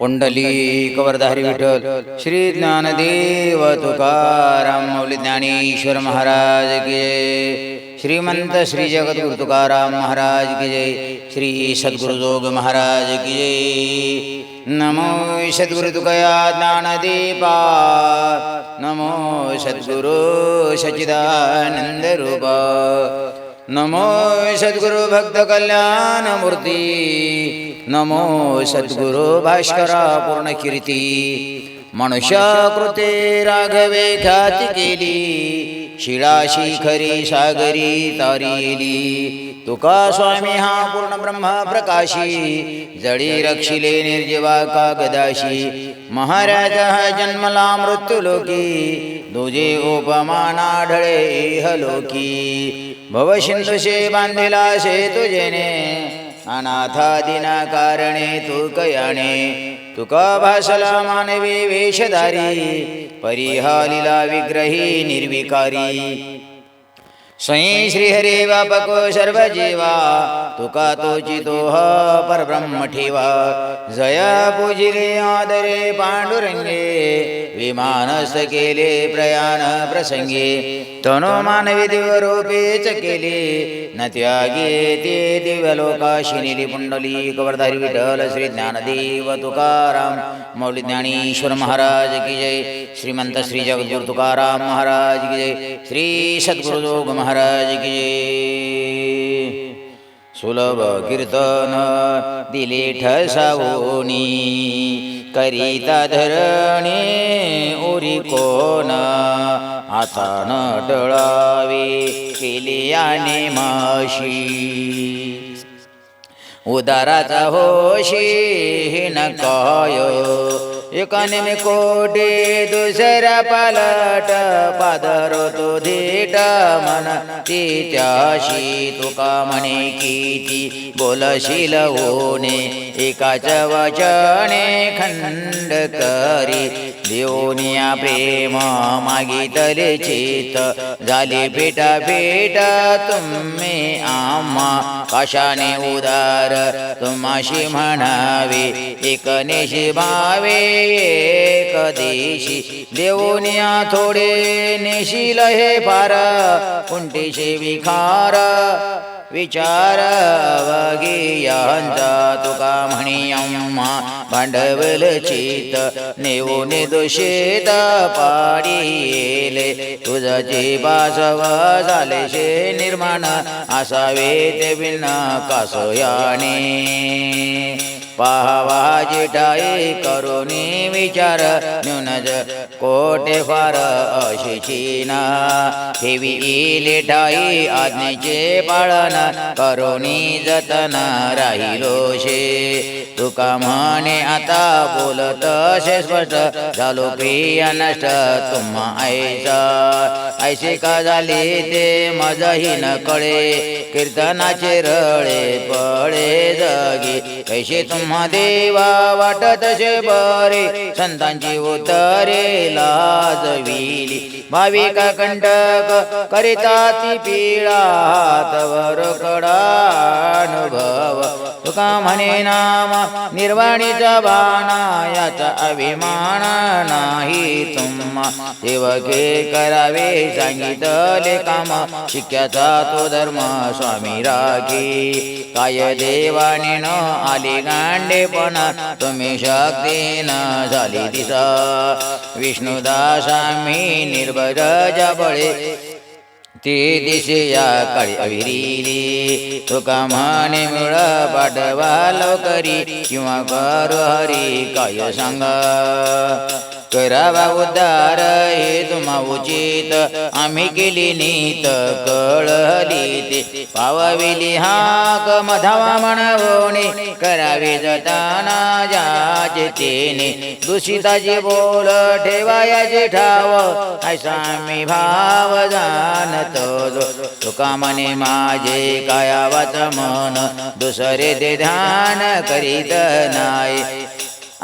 पुंडलिक वरधारी विठ्ठल श्री ज्ञानदेव तुकाराम मौली ज्ञानेश्वर महाराज की जय। श्रीमंत श्री जगद्गुरु तुकाराम महाराज की जय। श्री सद्गुरुजोग महाराज की जय। नमो सद्गुरु तुकया ज्ञानदीपा नमो सद्गुरु सचिदानंद रूपा। नमो सद्गुरु भक्त कल्याण मूर्ती। नमो सद्गुरु भास्करा पूर्ण कीर्ती मनुष्याकृते राघवे ख्याती केली। शिळा शिखरी सागरी तारिली। तुका स्वामी हा पूर्ण ब्रह्म प्रकाशी। जळी रक्षिले निर्जीवा कागदाशी। महाराज हा जन्मला मृत्यू लोकी दुजे उपमाना ढळे इह लोकी भवसिंधुशे बांधिला से तुझेने। अनाथादिना कारणे तू कयाणे तुका भासला मानवी वेशधारी परिहालिला विग्रही निर्विकारी। स्वयं श्रीहरे बापको सर्वजीवा तुका तोची तोह परब्रह्म ठेवा जया पूजिले आदरे पांडुरंगे विमानस केले प्रयाण प्रसंगे। तनो मानवी दिवरूपेच केले न त्यागे ते दिव्यलोकाशी पुंडली कवरधारी विठ्ठल श्री ज्ञानदेव तुकाराम। मौली ज्ञानेश्वर महाराज की जय। श्रीमंत श्री जगद्गुरु तुकाराम महाराज की जय। श्री सद्गुरु महाराज महाराज की सुलभ कीर्तन दिले ठसावोनी करिता धरणे उरी कोण आता न टळावे केली आणि माशी. उदाराचा होशी न काय? एकाने मी कोटी दुसऱ्या पालट पादर तो धीट मन. तिच्याशी तुका म्हणे किती बोलशील होणे. एकाच वचने खंड करी. देऊनिया प्रेम मागितले चित झाली पेटा पेटा तुम्ही आम्हा. कशाने उदार? तुम्हाशी म्हणावे. एकनेशी भावे एक देशी देऊनिया थोडे नेशील हे फार. कुंटीशी विखार. विचार वगियांचा तुका म्हणी अम्मा. भांडवल चित नेऊन दुषित पाडी येले. तुझचे बासव झाले शे निर्माण. असावे ते बिन कासयाने. पाहावा जिटाई करुणी विचार न्यूनज कोटे फार अशिचिना ठेवी लेठाई आज्ञेचे पाळन करुणी जतन राहिलो शे. तुका म्हणे आता बोलत शे स्पष्ट झालो प्रिय नष्ट तुम्हा ऐसा ऐसे का झाले ते मजही न कळे कीर्तनाचे रळे पळे जगी कैसे तुम देवा वाटत शे बरे संतांची उतरे लाजविली भाविक कंटक करिता ती पीळा हातवर कडानुभव. तुका म्हणे नाम निर्वाणीचा बाणा याचा अभिमान नाही तुम्हा. सेवके करावे सांगितले काम शिक्याचा तो धर्म स्वामी राखी. काय देवाने न आली गांडेपण तुम्ही शक्तीनं झाली दिसा. विष्णुदासा मी निर्भर जबळे ती दिसे या काळी अविरिली. तुका म्हणे मिळ पाठवा लवकरी किंवा करू हरी काय सांगा. करावा उद्धार हे तुम्हा उचित. आम्ही केली नीत कळली ते. पावविली हाक मधावा म्हणवणे करावे जताना जाचे तेने. दुषिताचे बोल ठेवायाचे ठाव. ऐसा मी भाव जाणतो तुका मने माझे कायावाच मन. दुसरे ते ध्यान करीत नाही.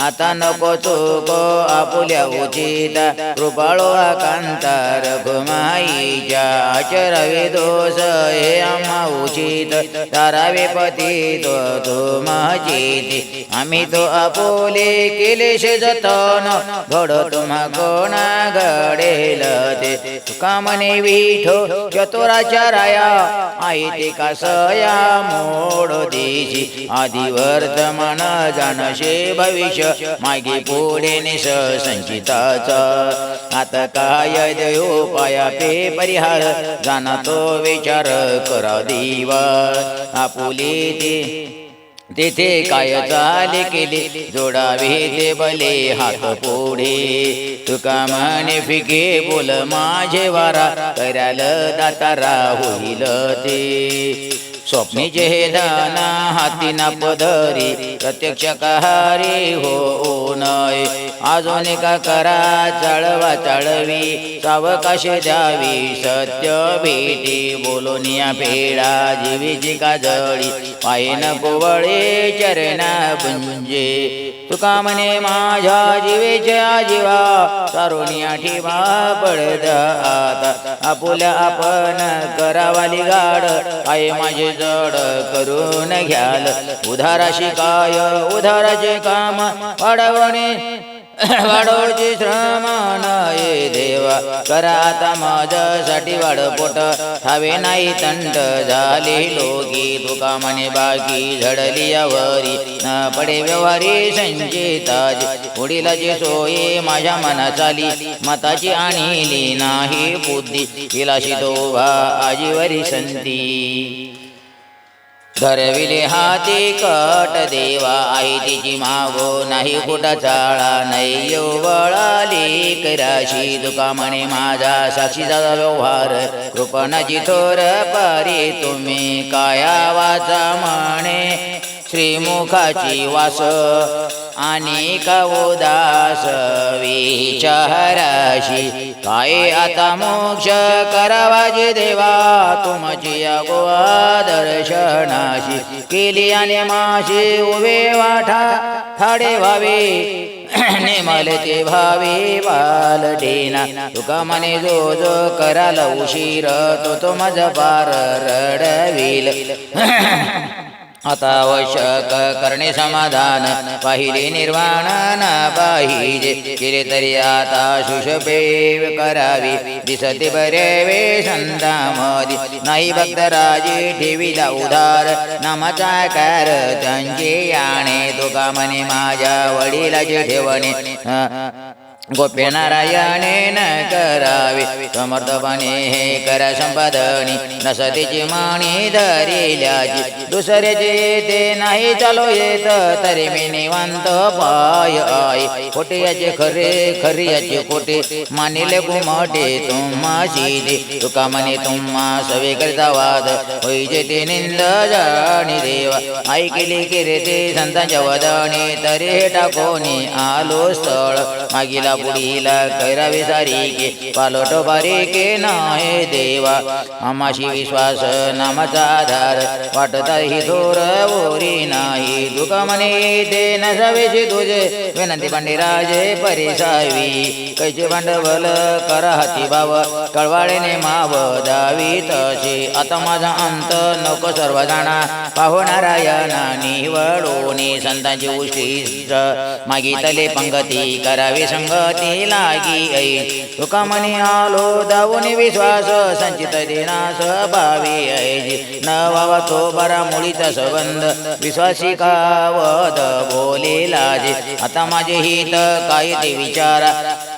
आता नको चुको आपुल्या उचित. कृपाळो कांता रघुमाईच्या आचरावे दोष हे आम्हा उचित. तारावे पती तो तुमचित आम्ही तो आपुले केले शेजतन घड तुम्हा कोणा घडेल ते तुका म्हणे विठो चतुराच्या राया. आई ते कासया मोड देशी? आधी वर्तमान जाणशे भविष्य मागे पुढे निश संचिताचा. आता काय देऊ पाया पे परिहार? जाना तो विचार करा देवा. आपुली ते तेथे काय चाले केले? जोडावे ते बले हात पुढे. तुका म्हणे फिके बोल माझे वारा. कराल दातारा होईल ते. स्वप्नीचे हे दाना हाती ना पदरी. प्रत्यक्ष कहारी हो नये. अजून का करा चाळवा चळवी. सावकाशे द्यावी सत्य भेटी. बोलून या फेडा जीवीची का जळी. पायन कोवळे चरणा पुंजे तुका म्हणे माझ्या जीवेच्या जीवा। सारोनिया ठेवा पडत आता। आपुल्या आपण करावाली गाड। आई माझे जड करून घ्याल। उधाराशी काय उधाराचे काम वाढवणे। वाढवचे श्रम देवा करा माझ्यासाठी वाढ पोट नाही तंट झाले लोकी तुका म्हणे बाकी झडली यावरी न पडे व्यवहारी संचिताची पुढीलाची सोयी माझ्या मना चाली मताची आणली नाही बुद्धी तिलाशी दोभा आजीवरी संती. धरविले हाती कट देवा आई तिची मागो नाही कुठं चाळा नाही. वळाली कराशी तुका म्हणे माझा साक्षीचा व्यवहार. कृपणाची थोर पारी तुम्ही काया वाचा म्हणे. श्रीमुखाची वास. आणि का उदास विचाराशी काय आता मोक्ष करावाजे देवा? तुमची गोवा दर्शनाशी. केली आणि माशी उभे वाठा. थाडे व्हावे. नेमले ते भावे बालडेना तुका मने जो जो कराल उशीर तो तो माझा पार रडविल. आता आवश्यक करणे समाधान पाहिले निर्वाण ना पाहिजे केले तरी आता शुषपेव करावी दिसते बरे वे संतामधी नाही भक्त राजे ठेविला उधार नामाचा कार त्यांचे याणे तुका म्हणे माझ्या वडिलाचे ठेवणे गोप्य करावे समर्थपणे हे कर संपादनी नसतीची माणी धरिल्याची दुसऱ्याचे ते नाही चालो येत तरी मी निवांत पाय आहे खोटे याचे खरे खरी याचे खोटे मानिले गुमाटे तुम्हाशी दे तुका म्हणे तुम्हा सवे करता वाद होईजे ते निंद जाणी देवा. ऐकले की रे ते संतांच्या वदणे तरी हे टाकोनी आलो स्थळ. मागिला पुढीला के पालोटो बारी के नाहे देवा। आमाशी विश्वास नामाचा आधार वाटता ही थोर ओरी नाही। दुख म्हणे ते नसावेचे तुझे विनंती पांडेराजे परिसावी। कैचे भांडवल करा हाती भाव कळवाळेने माव दावी तशी। आता माझा अंत नको सर्व जाणा पाहुणारायणा निवडोनी संतांची उष्टी मागितले पंगती करावी संगती लागी ऐ। तुका म्हणे आलो दावून विश्वास संचित दिनास भावी ऐ। न वावा तो बरा मुळीचा संबंध विश्वासी कावद बोलेला जे आता माझे हित काय ते विचारा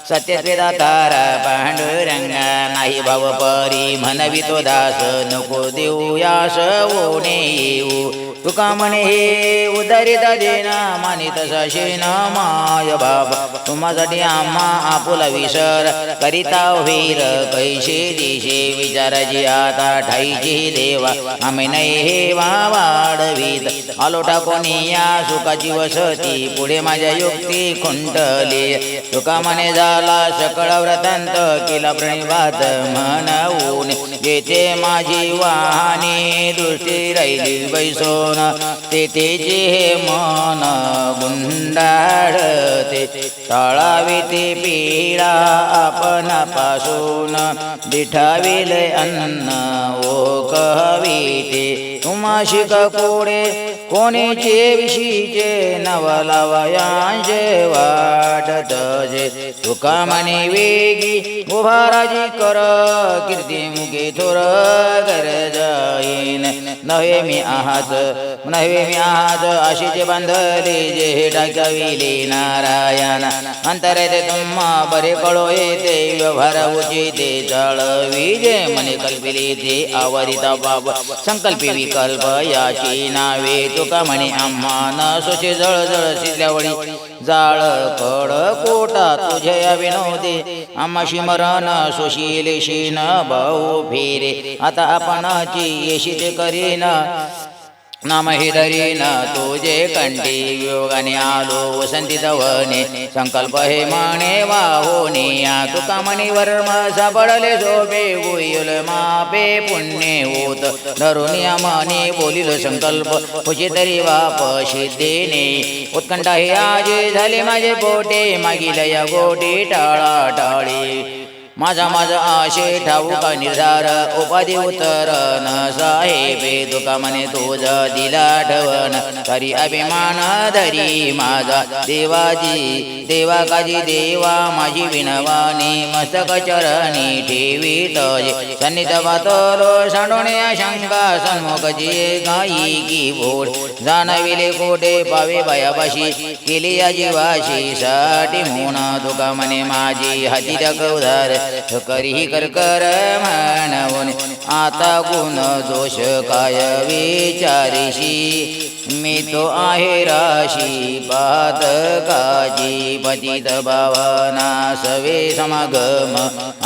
सत्यत्वेदा तारा पांडुरंगा नाही भाव परी म्हणवितो दास नको देऊ यास ओणे येऊ। तुका म्हणे हे उदारित देना मानित सशेन माय बाबा. तुम्हासाठी आम्हा आपुला विसर करिता होईल कैसे दिशे विचाराची आता ठाईची देवा. आम्ही नाही हे वाढवीत. आलो टाकोनी या सुखाची वसती. पुढे माझ्या युक्ती खुंटली. तुका म्हणे झाला सकळ व्रतांत केला प्रणिवात म्हणून येथे माझी वाहने दृष्टी राहिली बैसोन तेथेचे हे मन गुंडाळते टाळावे ते पीडा आपणापासून दिठाविले अन्न ओ कवी ते तुमाशी कोडे कोणीचे विशीचे? नवलवयांचे वाटत जे तुका म्हणे वेगी उभाराजी कर कीर्ती मुखे थोर कर जाईन. नव्हे मी आहात नव्हे मी आहात आशीचे बांधले जे टाकाविले नारायण. अंतरे तुम्हा बरे कळो येते व्यवहार उचिते जाळवी जे मने कल्पिले ते आवरिता बाब संकल्पी विकल्प याची नावे तुका म्हणे आम्हा न सुशे जळ जळ शिजल्यावळी. जाळ कड कोटा तुझ्या विनोदे आम्हाशी मरण सुशील शिन भाऊ फेरे. आता आपणाची येशीचे करीन नाम हि धरीन तुझे कंठी योगाने आलो वसंती दवने संकल्प हे माने वाहोने या तुका मणी वर्म सापडले झोपे गुयुल मापे पुण्य होत। धरुनिया माने बोलिल संकल्प। खुशी तरी वापशी देणे उत्कंठा हे आजे झाले माझे पोटे। मागील या गोटी टाळा टाळी माझा माझा आशे ठाऊक निर्धार उपाधी उतर न साहेबे तुका म्हणे तुझ दिला ठवण तरी अभिमान धरी माझा देवाजी देवा काजी देवा माझी विनवानी मस्तक चरणी ठेवी तजे सन्निध वातरो सांडोणे शंका सन्मुखजी गाई की बोड जाणविले कोटे पावे बायापाशी केली या जीवाशी साठी म्हणा तुका म्हणे माझी हाती उधार करी करकर म्हणून आता गुण दोष काय विचारिशी? मी तो आहे राशी पात काजी. पतित भावना सवे समागम.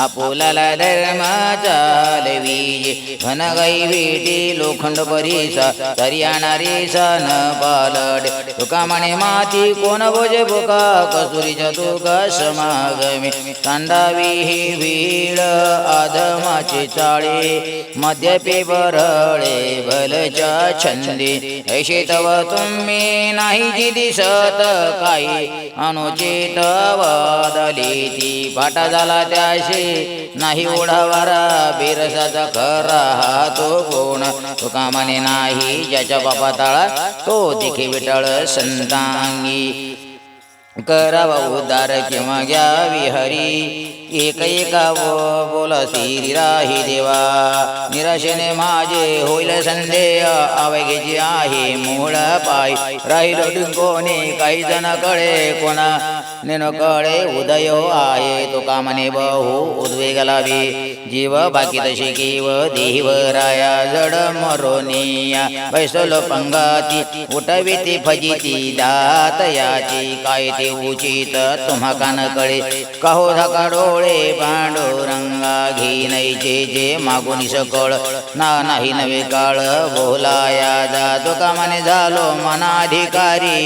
आपुलाला धर्म चालवी घनगाई भेटी लोखंड परिसा तरी आणणारी सन पालड तुका म्हणे माती कोण भोज भुका कसुरीच्या तुका समागमे. तांडावी ही वीळ आदमाचे चाळे मद्यपे बरळे भलच्या छंदी. ऐशितव तुम्ही नाही जी दिसत काही. अनुचित वादली ती फाटा झाला त्याशी. नाही ओढावारा बिरसाचा खरा हा तो कोण. तुका म्हणे नाही ज्याच्या बापा ताळा तो दिखे विटाळ संतांगी. करावा उद्धार किंवा घ्या विहरी एक एका बोल बोला राही देवा. निराशेने माझे होईल संदेह आवेगेची आहे मूळ पाय. राहिलो कोणी काही जण कळे कोणा नेनो कळे उदय आहे तुका कामने बहु उद्वेग लावे जीव बाकी तशी केव देव राया जड मरोनिया। बैसलो पंगाती उठविती फजिती दात याची काय ते उचित तुम्हा कान कळे कहो धका डोळे पांडुरंगा घे जे मागुनी सकळ। ना नाही नवे काळ बोलाया तुका कामाने झालो मनाधिकारी।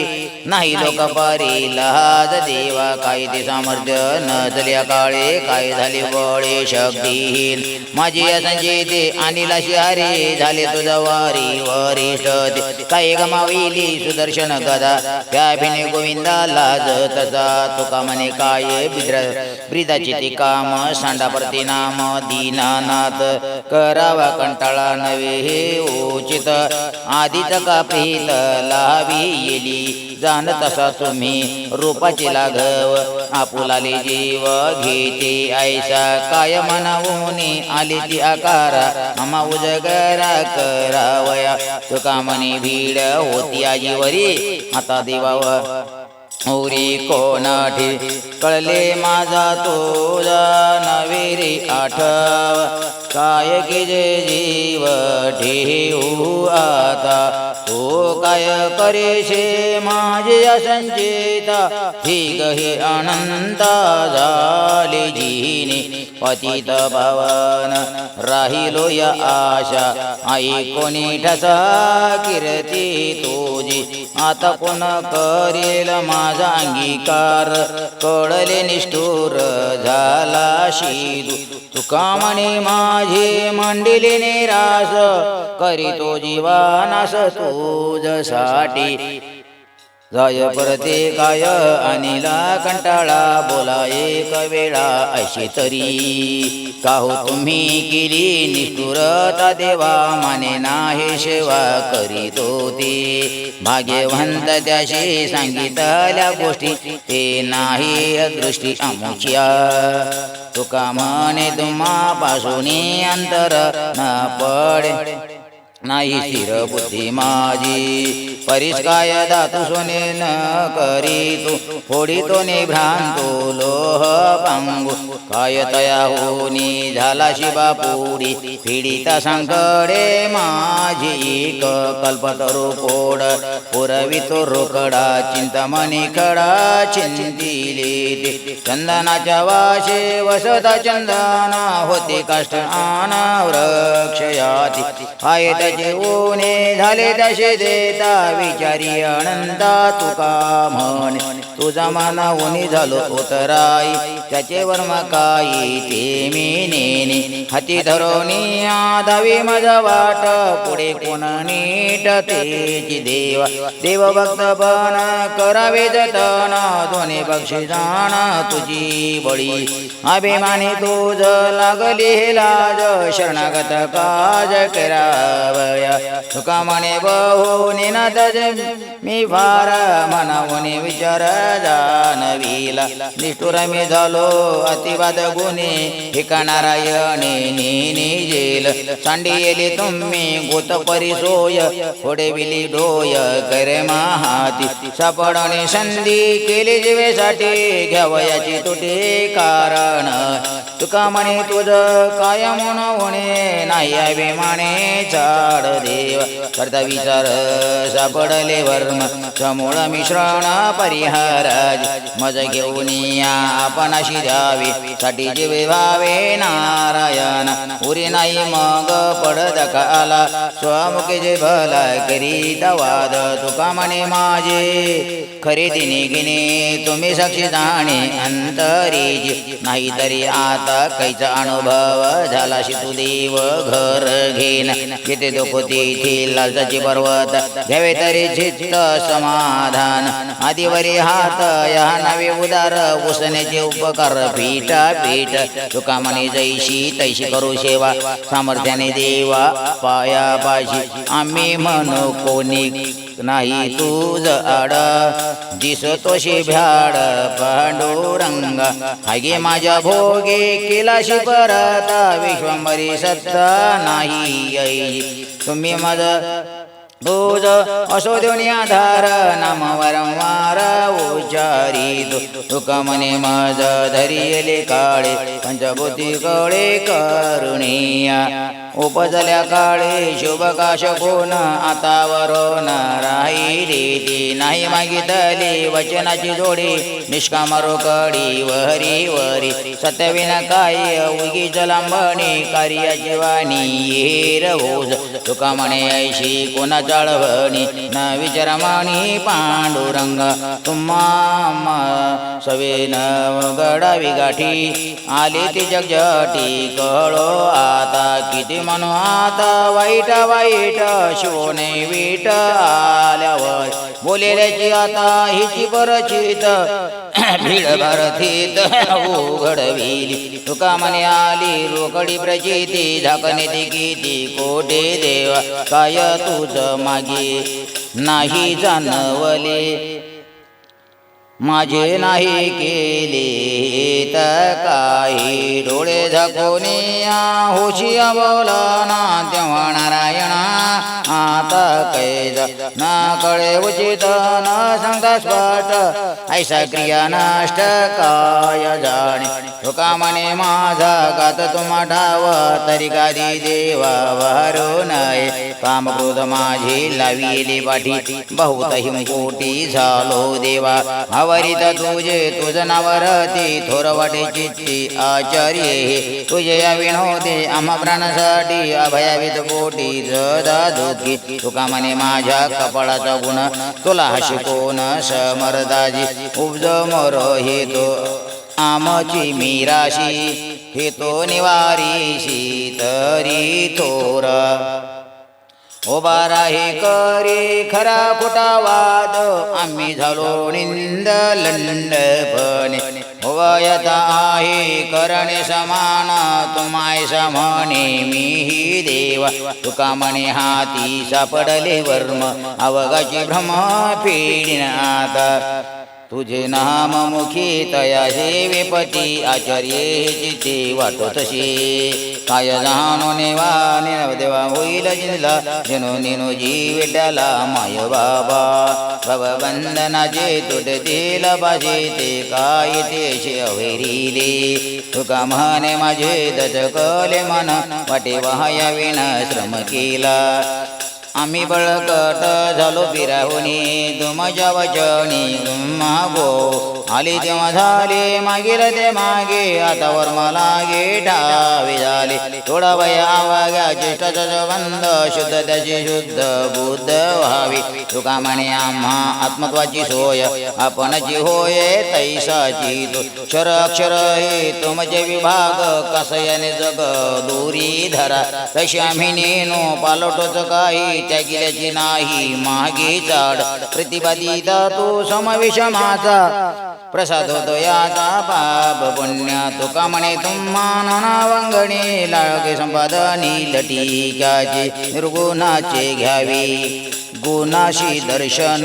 नाही लोक पारी लहाज देवा काही ते सामर्थ्य नसल्या काळे काय झाले बळे शक्तीहीन. माझी असंचिते आणि लशिहारी झाले तुझा वारी वरिष्ठ काय गमाविली सुदर्शन कदा त्या भिने गोविंदा लाज तसा तुका म्हणे काय बिद्र ब्रिदाची ती काम सांडा प्रति नाम दीनानाथ करावा कंटाळा नवे हे ओचित आधीच का प्रीत लावी येली जाण तसा तुम्ही रूपाची लागव आपुलाले जीव घेते ऐसा काय म्हणावून आली ती आकारा आम्हा उजगरा करावया। तुका म्हणे भीड होती आजीवरी आता देवावर ओरी कोणाठी? कळले माझा तुझा नवेरी आठव. काय किजे जीव ठेऊ आता? तो काय करेशे माझे संचिता ठीक हे अनंता झाली जीने पतित भवन. राहिलो या आशा. आई कोणी ठसा कीर्ती तुझी? आता कोण करेल माझा अंगीकार? कळले निष्ठुर झाला शिदू. तुका म्हणे माझे मांडिले निरास करीतो जीवानास तुझसाठी जाय परते काय अनिला कंटाळा बोला एक वेळा अशी तरी. काहो तुम्ही केली निष्ठुरता देवा माने नाही सेवा करीत ते भाग्यवंत त्याशी सांगितल्या गोष्टी ते नाही दृष्टी अमुख्या तुका म्हणे तुम्हा पासून अंतर न पडे. नाही स्थिर बुद्धी माझी. परीस काय दातू सोने न करी तू फोडी तो भ्रांतो लोह पांगू. काय तया होनी झाला शिबा पुरी पीडिता संकडे माझी कल्पतरू पोड पुरवितो रोकडा चिंतामणी खडा चिंतिले चंदनाच्या वाशे वसता चंदना होते काष्ट आना वृक्ष याती. आहे त्याचे झाले तसे देता विचारी अनंता तुका म्हण तुझा माना उनी झालो उतराई त्याचे वर्म काही ते मी नेने हाती धरोनी आधावी माझा वाट पुढे कोण नीट तेची देवा. देव भक्त पण करावे जतन दोन्ही पक्षी जाण तुझी बळी. अभिमानी तुझ लागली हे लाज शरणागत काज करावया तुका म्हणे बहु निनाद मी फार मनावने विचार जानविला। निष्ठुर मी झालो अतिवाद गुन्हे एका नारायणे जेल। सांडी येली तुम्ही गोत परिसोय। पुढे विली डोय करे महाती। सापडणे संधी केली जीवेसाठी। घ्यावयाची तुटे कारण। तुका म्हणे तुझ काय म्हणून होणे नाही अभिमाने चाड देव करता विचार सापडले वर्म समूळ मिश्रण परिहाराज मज घेऊन या आपण अशी द्यावी साठी जीवे भावे नारायण उरी नाही मग पड काला स्वामुखी जे भला करीत वाद तुका म्हणे माझे. खरेदी निघिने तुम्ही साक्षी जाणे अंतरी नाही तरी आता कैचा अनुभव झाला शितू देव घर घेन किती दुखो तेथील लालचाची पर्वत घ्यावे तरी चित्त समाधान. आदिवरी हात या नवे उदार उसण्याचे उपकार पीठ पीठ. तुका म्हणे जैशी तैशी करू सेवा सामर्थ्याने देवा पाया पाशी आम्ही म्हणू कोणी नाही तुझ आड. दिसतोशी भ्याड पांडुरंग. हागे माझ्या भोगे केलाशी परत. विश्वंभरी सत्ता नाही ऐ तुम्ही मज भोज असो देऊन आधार. नाम वारंवार उचारी तुक मने मज धरियले काळे. पंचभूती कळे करुणिया. उपजल्या काळे शुभकाश कोण आता वरून राहिली नाही मागितली वचनाची जोडी निष्काम रोकडी वहरी वरी सत्यविन काय उगी जलांबणी कार्याची वाणी येर भोज तुका म्हणे ऐशी कोणा चाळवणी न विचारमाणी पांडुरंग. तुम्हा सवेन गडावी गाठी. आली ती जगजटी कळो आता किती म्हणू आता वाईट वाईट शिवने वीट आल्यावर. बोलेल्याची आता हिची परचित भीड भरतीत उघडविली. तुका म्हणे आली रोकडी प्रचिती झाकणे ती किती कोटे देवा. काय तुझ मागे नाही जाणवले. माझे नाही केले तर काही डोळे झाकोनी होशी बोला ना तेव्हा नारायणा आता कैद ना कळे उचित न सांगता स्पष्ट ऐसा क्रिया नष्ट काय जाणे? तुका म्हणे माझा गात तुम्हा ठाव तरी काधी देवा वारू नये. काम माझी लाविले पाठी बहुत हिमकोटी झालो देवा. हवरित तुझे तुझ नावरती थोर वाटे चित्ती आचार्य. तुझे या विनोदे आम्हा प्राणासाठी अभयावित कोटी जदा दुःखी तुका म्हणे माझ्या कपाळाचा गुण तुला शिकवून समरदाजी? उपज मोर हे तो आमची मीराशी हे तो निवारीशी तरी थोरा. उभा राही करी खरा खोटा वाद. आम्ही झालो निंद लंडपणे उभयता आहे करणे समान. तुम्हाय समणे मीही देवा. तुका म्हणे हाती सापडले वर्म. अवगाची भ्रम फेडिन आता. तुझे नाम मुखी तया सेवेपती आचार्ये ते तशी. काय जाणो नेवा देवा होईल जिंदला जनो निनो जीविटाला माय बाबा. भवबंधनाचे तुटतील पाजे ते काय तेशे अवेरिले. तुका म्हणे माझे दचकले मन वाटे वाया विण श्रम केला. आम्ही बळकट झालो फिराहुनी तुमच्या वचनी मागो. आली तेव्हा झाले मागील ते मागे. आता वर मला गे ठावे झाले थोडा वय आवाग्या ज्येष्ठाचा बंद शुद्ध त्याची शुद्ध बुद्ध व्हावी. तुका म्हणे आम्हा आत्मत्वाची सोय आपणची होय तैसाची क्षर अक्षर हे तुमचे विभाग कसयाने जग दूरी धरा. तशी आम्ही नेनो पालटोच काही त्या गेल्याची नाही मागे चाड. प्रतिपादित तो समावेश माझा प्रसाद होतो याचा पाप पुण्या. तुका म्हणे तुम्हा नानावंगणे लाळके संपादनी लटिकाचे निर्गुणाचे घ्यावी. गुणाशी दर्शन.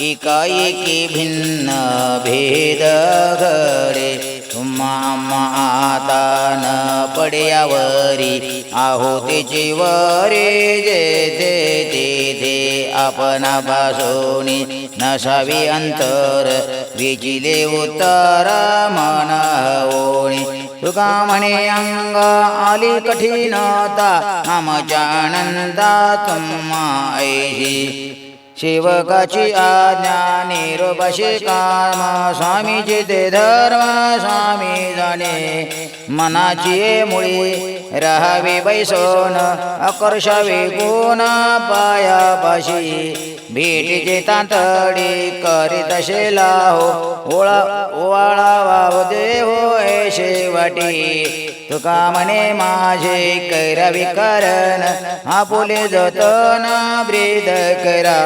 एकाएकी भिन्न भेद घडे. माता आता न पड्यावरी आहो तिची वरी जे ते तेथे आपणापासून नसावी अंतर विचिले उत्तर मन ओणी तुका म्हणे अंग आली कठीणता आमच्या आनंदा तुम्हा ऐशी शिवकाची आज्ञा निरुपशी काम स्वामीचे ते धर्म स्वामी जाणे मनाची मुळी राहावे बैसोन आकर्षावे गुण पायापाशी भेटीचे तांतडी करीत असे लाहो ओळा ओवाळा वाव देव ऐशे वाटी तुका म्हणे माझे कैरावी कारण आपुले जतन ब्रीद करा.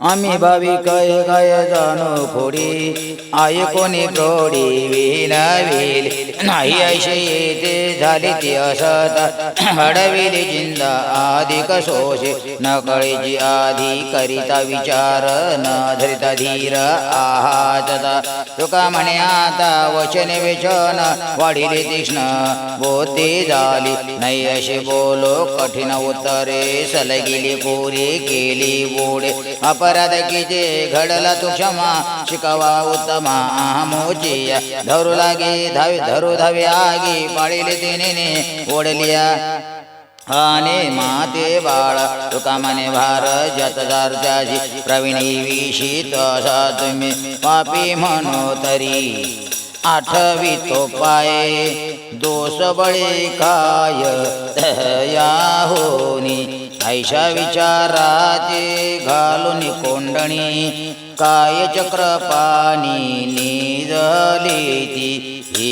आम्ही भावी काय काय जाणू खोडी? आई कोणी प्रौढी विनावील. नाही ऐशे येते झाली ती असत. हडविली चिंता अधिक सोशे. न कळीची आधी करिता विचार न धरिता धीर आहातता तुका म्हणे आता वचन वेचन वाढिले तीक्ष्ण बोते झाली. नाही असे बोलो कठीण उत्तरे सलगिली कोरी केली बोडे अपराध किजे घडला तू क्षमा शिकवा उत्तमा मोची धरू लागे धावी धरू धावी आगी पाळीले तिने ओढलिया. आणि माते बाळ तुका मने भार जतदार्जाची प्रवीणी विषित असा तुम्ही पापी म्हणो तरी. आठवी तो पाय दोष बळे काय या होनी ऐशा विचाराचे घालून कोंडणी काय चक्रपाणी निजली ती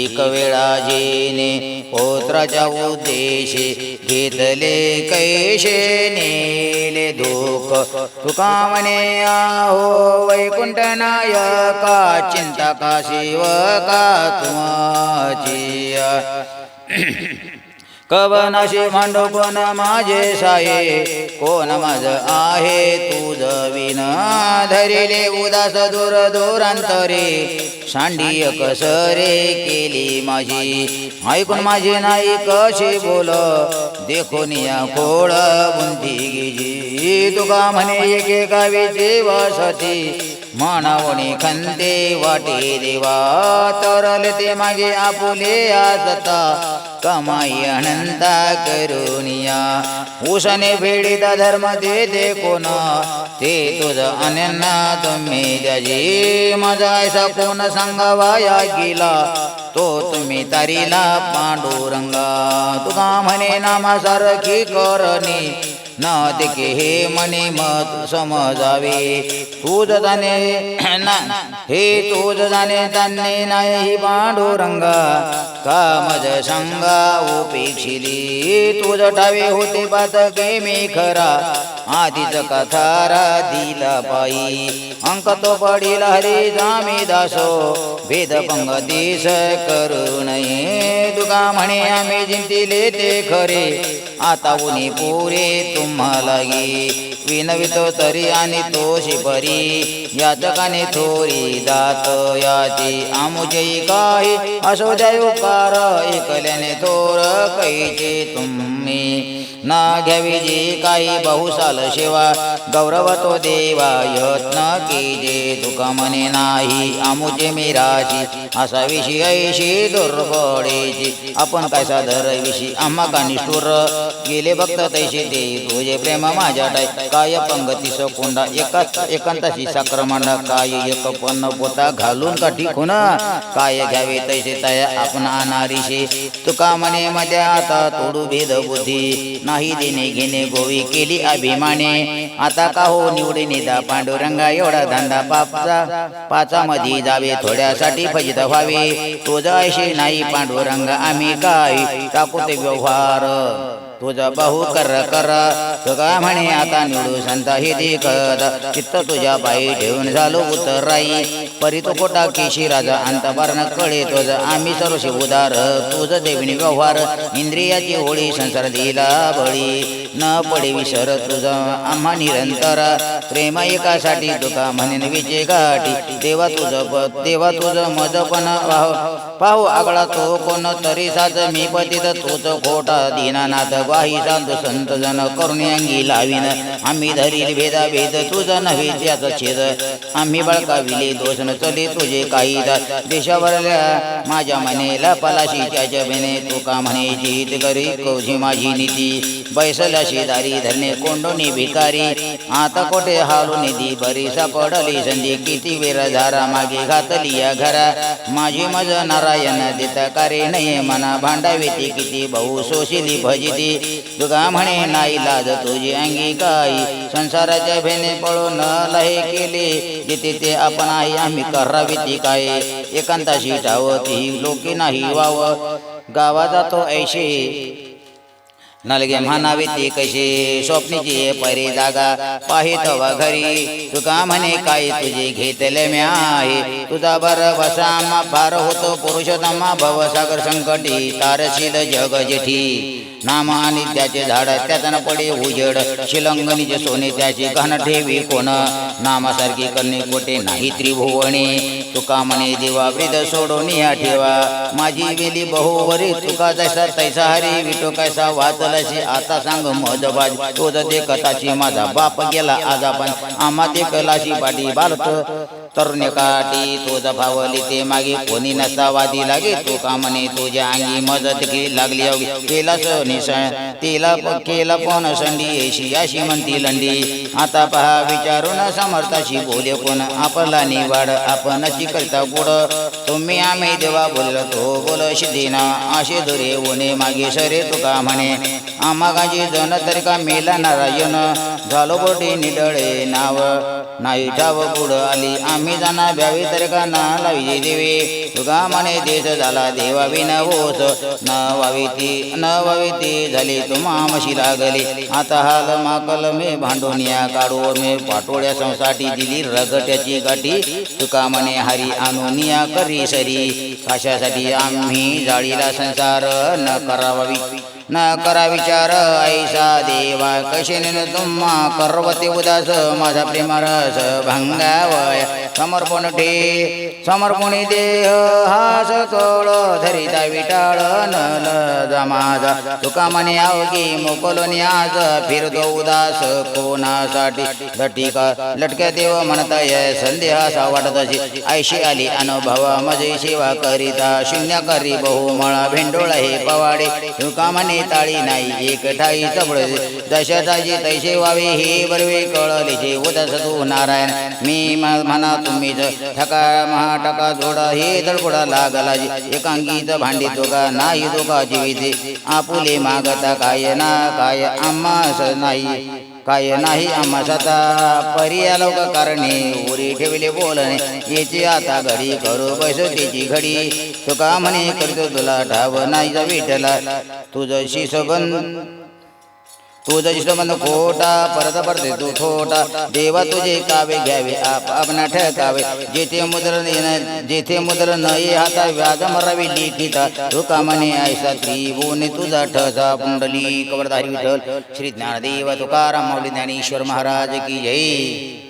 एक वेळा जेने पोत्राच्या उद्देशे घेतले कैशेने. नेले धोक आहो वैकुंठ नायका चिंता का शिवका तुमची. कवनाशी मांडो पण माझे साये? कोण माझ आहे तुझ विन धरिले उदास दूर दूरांतरे. सांडी कसरे केली माझी? ऐकून माझी नाही कशी बोल? देखून या खोळ बुंदी गिजी तुका म्हणे एके गावीचे वसती मानावणी खंते वाटे देवा तरल ते मागे आपुले आजता. कमाई अनंता करुनिया उसने फेडिता धर्म ते दे कोण. ते तुझ अनन्ना तुम्ही जजी माझा ऐसा कोण सांगावा या गेला. तो तुम्ही तारीला पांडुरंगा. तुका म्हणे नामासारखी करणे. न दिके हे मनी मत समजावे. तूज जाणे ना हे तूज जाणे जाणे नाही पांडुरंगा कामज संगा उपेक्षिली तुझ ठावे होते पातके मी खरा आधीच कथारा दिला पायी। अंक तो पडील हरी जामी दासो भेद पंग देश करू नये तुका म्हणे आम्ही जिंतिले ते खरे। आता उनी पुरे तुम्हाला विनवितो तरी आणि तो शिपरी. याचकाने थोरी दात याची. आमुजई काही असो जयुकार ऐकल्याने थोर कैचे तुम्ही. ना घ्यावी जे काही बहुसाल शिवा गौरव तो देवा यत्न कीजे. तुका म्हणे नाही आमुचे मिराची. असा विषय ऐशी दुर्बडेची आपण काय सादर विषयी? आम्हा का निष्ठुर? गेले भक्त तैसे दे तुझे प्रेम माझ्या टाय काय पंगती कोंडा एकाच एकांताशी साक्रमण काय एक पण पोता घालून का ठिकून काय घ्यावे तैसे तया आपण अनारीशे? तुका म्हणे मध्ये आता तोडू भेद बुद्धी. नाही देणे घेणे गोवी केली अभिमाने. आता का हो निवडे निदा पांडुरंगा? एवढा धंदा पापचा. पाचा मध्ये जावे थोड्यासाठी फजित व्हावे. तुझा अशी नाही पांडुरंग. आम्ही काय? टाकू ते व्यवहार. तुझा बाहू कर कर. तुका म्हणे आता निवडू संत हे देखत चित्त तुझ्या बाई ठेवून झालो उतराई. परी तो कोटा केशी राजा अंत कळे तुझ आम्ही सर्व शिवदार तुझ देविणी व्यवहार. इंद्रियाची होळी संसार दिला बळी. न पडे विसर तुझा आम्हा निरंतर. प्रेम एकासाठी तुका म्हणेन विजय गाठी. देवा तुझ देवा तुझ मज पण वाह. पाहू आगळा तो कोण तरी साज मी पतित तोच खोटा दीनानाथ वाही सांत संत जन करुणी अंगी लावीन. आम्ही धरील भेदा भेद तुझा नव्हे त्याचा छेद. आम्ही बळकाविले दोष न चले तुझे काही देशावरल्या माझ्या मनेला पलाशी त्याच्या बेने तुका म्हणे जीत करी कोझी माझी नीती. बैसला शेजारी धरणे कोंडोनी भिकारी. आता कोठे हालू निधी बरी सापडली संधी किती वेळ झारा मागे घातली या घरा. माझी मज नारायण दित करे नये मना भांडावी ती किती बहु सोशिली भजिती. तुगा म्हणे नाही लाज तुझी अंगी काही संसाराच्या भेने पळून लहे केले. जिथे ते आपण आहे आम्ही करावी ती काय. एकांताशी ठाव ती लोकी नाही वाव. गावा जातो ऐशे. नलगे म्हणावे ते कसे? स्वप्नीची परी जागा पाहित वा घरी. तुका म्हणे काय तुझे घेतले म्या आहे? तुझा बर बसा फार होतो पुरुषोत्तमा भवसागर संकटी तारशील जग जेठी नाम आणि त्याचे झाड त्यातन पडे उजेड. शिलंगणीचे सोने त्याची घन ठेवी कोण? नामासारखी करणे कोठे? नाही त्रिभुवने. तुका म्हणे देवा वृद सोडून या ठेवा. माझी वेली बहुवरी तुका जैसा तैसा हरी विटो कैसा वाचलाशी आता सांग मजबाज तो ते कथाची माझा बाप गेला आज आपण आम्हा ते कलाशी पाठी बालत. तरुण काठी तो जफावली ते मागे. कोणी नसा वादी लागे तो का म्हणे तुझ्या अंगी मदत घे लागली अवघी. केला निसण तिला केला कोण संडी. येशी अशी म्हणती लंडी. आता पहा विचारून समर्थाशी बोले कोण? आपला निवाड आपणची करता गुड तुम्ही आम्ही देवा बोललो तो बोल शिदीना. असे दुरे ओने मागे सरे तुका म्हणे? आम्हा गाजी जन तरी का मेला नारायण? झालो बोटी निडळे नाव. नाही ठाव पुढ आली. आम्ही जाणा ब्यावी तर का ना लावी देवी. तुका म्हणे देश झाला देवा विन होत न वावी ती न वावी ती झाली. तुम्हा मशी लागली. आता हाल माकल मे भांडोनिया काढू मे पाटोळ्या संसाठी दिली रगट्याची गाठी. तुका म्हणे हरी अनुनिया करी सरी. कशासाठी आम्ही जाळीला संसार न करावावी? न करा विचार ऐसा देवा कशेने तुम्हा करवते उदास माझा प्रेमरस भंगावय समर्पण ठे समर्पणी देह हास कळ धरिता विटाळ न जमाजा तुका म्हणे आवगी मोकलो आज फिरतो उदास कोणासाठी? लटिका लटक्या देव म्हणता ये संदेहासा वाटत असे. ऐशी आली अनुभव मजे सेवा करिता शून्य करी बहुमळा भेंडोळ हे पवाडे. तुका म्हणे म्हणे ताळी नाही एक ठाई चबळ. दशताची तैसे व्हावे हे बरवे कळले उदस तू नारायण मी म्हणा तुम्हीच. ठका महा ठका जोडा हे दळपुडा लागला जी. एकांगीच भांडी दोघा नाही दोघा जीविते. आपुले मागता काय ना काय आम्हा नाही. काय नाही आम्हा स्वतः लोक कारणे उरी ठेवले बोलणे. याची आता घडी करू बसतीची घडी. तुका म्हणे करतो तुला ठाव? नाही जा विठला तुझशी शिसबंद तुझ श्रमन खोटा परत परते तू थोटा देवा तुझे कावे घ्यावे आप आपणा ठेकावे. जेथे मुद्र जेथे मुद्र न ये हाता व्याज मरावी लिखिता. तुका म्हणे ऐसा त्रिभुवन तुझा ठसा कुंडली कवरधारी विठल श्री ज्ञानदेव तुकाराम मौली ज्ञानेश्वर महाराज की जय.